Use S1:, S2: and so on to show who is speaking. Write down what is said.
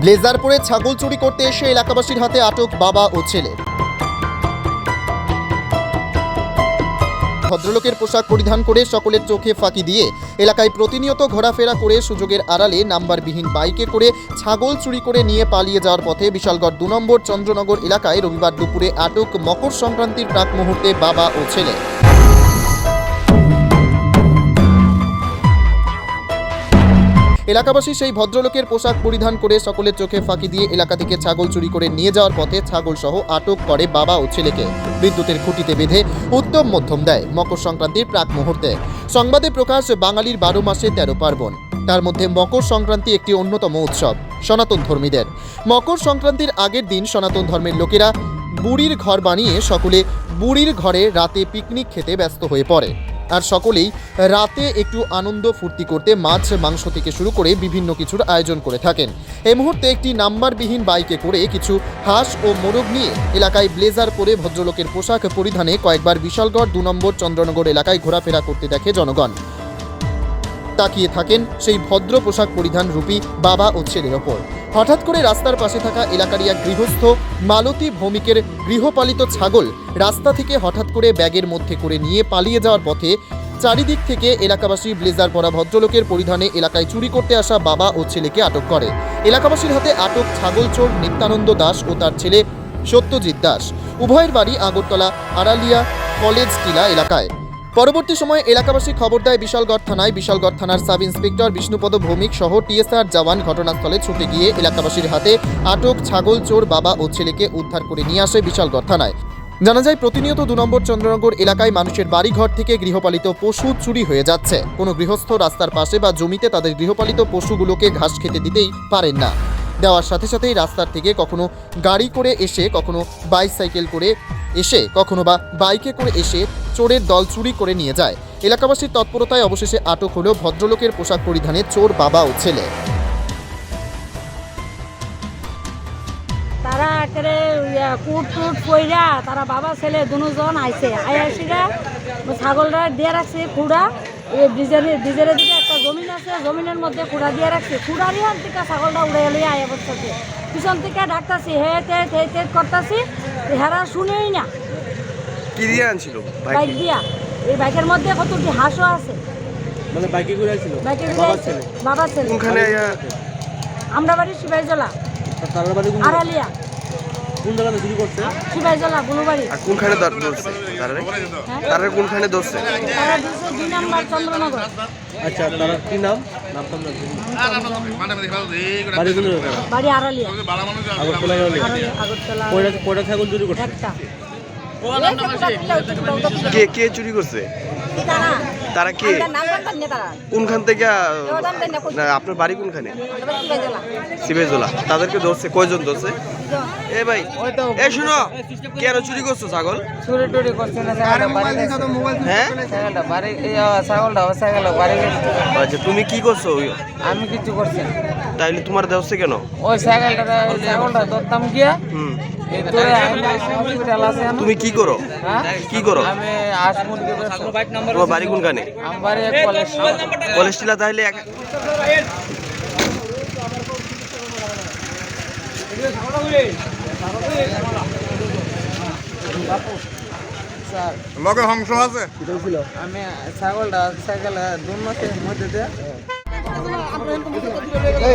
S1: Blazer পরে ছাগল চুরি করতে এসে এলাকাবাসীর হাতে আটক বাবা ও ছেলে। ভদ্রলোকের পোশাক পরিধান করে সকলের চোখে ফাঁকি দিয়ে এলাকায় প্রতিনিয়ত ঘোরাফেরা করে সুযোগের আড়ালে নাম্বারবিহীন বাইকে করে ছাগল চুরি করে নিয়ে পালিয়ে যাওয়ার পথে বিশালগড় দু নম্বর চন্দ্রনগর এলাকায় রবিবার দুপুরে আটক মকর সংক্রান্তির প্রাক মুহূর্তে বাবা ও ছেলে। এলাকাবাসী সেই ভদ্রলোকের পোশাক পরিধান করে সকলের চোখে ফাঁকি দিয়ে এলাকা থেকে ছাগল চুরি করে নিয়ে যাওয়ার পথে ছাগল সহ আটক করে বাবা ও ছেলেকে। বিদ্যুতের খুঁটিতে বেঁধে উত্তম মধ্যম দেয় মকর সংক্রান্তির প্রাক মুহূর্তে। সংবাদে প্রকাশ, বাঙালির বারো মাসে তেরো পার্বণ। তার মধ্যে মকর সংক্রান্তি একটি অন্যতম উৎসব, সনাতন ধর্মীদের। মকর সংক্রান্তির আগের দিন সনাতন ধর্মের লোকেরা বুড়ির ঘর বানিয়ে সকলে বুড়ির ঘরে রাতে পিকনিক খেতে ব্যস্ত হয়ে পড়ে। আর সকলেই রাতে একটু আনন্দ ফুর্তি করতে মাছ, মাংস থেকে শুরু করে বিভিন্ন কিছুর আয়োজন করে থাকেন। এই মুহূর্তে একটি নাম্বারবিহীন বাইকে করে কিছু হাঁস ও মোরগ নিয়ে এলাকায় ব্লেজার পরে ভদ্রলোকের পোশাক পরিধানে কয়েকবার বিশালগড় দু নম্বর চন্দ্রনগর এলাকায় ঘোরাফেরা করতে দেখে জনগণ। তাকিয়ে থাকেন সেই ভদ্র পোশাক পরিধান রূপী বাবা ও ছেলের ওপর। হঠাৎ করে রাস্তার পাশে থাকা এলাকারই এক গৃহস্থ মালতী ভৌমিকের গৃহপালিত ছাগল রাস্তা থেকে হঠাৎ করে ব্যাগের মধ্যে করে নিয়ে পালিয়ে যাওয়ার পথে চারিদিক থেকে এলাকাবাসী ব্লেজার পরা ভদ্রলোকের পরিধানে এলাকায় চুরি করতে আসা বাবা ও ছেলেকে আটক করে। এলাকাবাসীর হাতে আটক ছাগল চোর নিত্যানন্দ দাস ও তার ছেলে সত্যজিৎ দাস। উভয়ের বাড়ি আগরতলা আড়ালিয়া কলেজ টিলা এলাকায়। পরবর্তী সময়ে এলাকাবাসী খবর দেয় বিশালগড় থানায়। বিশালগড় থানার সাব ইন্সপেক্টর বিষ্ণুপদ ভৌমিক সহ টিএসআর জওয়ান ঘটনাস্থলে ছুটে গিয়ে এলাকাবাসীর হাতে আটক ছাগল, চোর, বাবা ও ছেলেকে উদ্ধার করে নিয়ে আসে বিশালগড় থানায়। জানা যায়, প্রতিনিয়ত দু নম্বর চন্দ্রনগর এলাকায় মানুষের বাড়িঘর থেকে গৃহপালিত পশু চুরি হয়ে যাচ্ছে। কোনো গৃহস্থ রাস্তার পাশে বা জমিতে তাদের গৃহপালিত পশুগুলোকে ঘাস খেতে দিতেই পারেন না। দেওয়ার সাথে সাথেই রাস্তার থেকে কখনো গাড়ি করে এসে, কখনো বাইসাইকেল করে এসে কখনো বা বাইকে করে এসে চোরের দল চুরি করে নিয়ে যায়। এলাকাবাসীর তৎপরতায় অবশেষে আটক হলেও ভদ্রলোকের পোশাক পরিধানে চোর বাবা ও ছেলে।
S2: তারা কুট তারা বাবা, ছেলে দুজন আইসে আইসিরা ছাগলরা দিয়ে রাখছে খুঁড়া এই দিকে একটা জমিন আছে জমিনের মধ্যে খুঁড়া দিয়ে রাখছে। খুঁড়ার ইয়ার থেকে ছাগলটা উড়ে এলে আয়া বসতেছে পিছন থেকে ডাকতাছি হে তে তে তে করতাছি হেরা শুনেই না।
S3: কি দিয়ে আনছিল?
S2: বাইক দিয়া। এই বাইকের মধ্যে কতটি হাঁসও আছে।
S4: মানে বাইকে করে আসছিল
S2: বাইকের
S4: বাবার ছেলে?
S2: বাবা ছেলে।
S3: কোনখানে
S2: আমরা বাড়ি শিবাইজলা আড়ালিয়া।
S4: কোন জায়গাতে চুরি করছে?
S2: শিবাইজলা বুলুবাড়ি
S3: আর কোনখানে দর ধরছে? তারা
S2: হ্যাঁ?
S3: কোনখানে ধরছে?
S2: তারা দুই নাম্বার চন্দ্রনগর।
S4: আচ্ছা তার কি নাম? নাম টাম জানি না। বাড়ি কোন জায়গায় তারা?
S2: বাড়ি আড়ালিয়া।
S4: আগরতলা গেলে
S2: আড়ালিয়া আগরতলা।
S4: কয়টা কয়টা ছাগল চুরি করছে?
S2: একটা।
S3: কে কে চুরি করছে? তারা? কে? কোনখান থেকে আপনার বাড়ি কোনখানে? সিবেজোলা তাদেরকে ধরছে কয়জন ধরছে? এ ভাই এ শুনো কেন চুরি করছ ছাগল?
S5: চুরি টুরি করছে না
S3: হ্যাঁ?
S5: ছাগলটা ছাগলটা বাড়ি
S3: আচ্ছা তুমি কি করছ
S5: আমি কিছু করছি না।
S3: তাইলে তোমার ধরছে কেন?
S5: ওই ছাগলটা ছাগলটা ধরতাম গিয়া
S3: হুম। তুমি কি করো?
S5: হ্যাঁ?
S3: কি করো। তোমার বাড়ি কোনখানে?
S5: আমার বাড়ি এক কলেজ
S3: টিলা তাহলে এক-
S6: লগে হংস আছে?
S5: আমি ছাগলটা সাইকেল দু মাসের মধ্যে দিয়ে ওই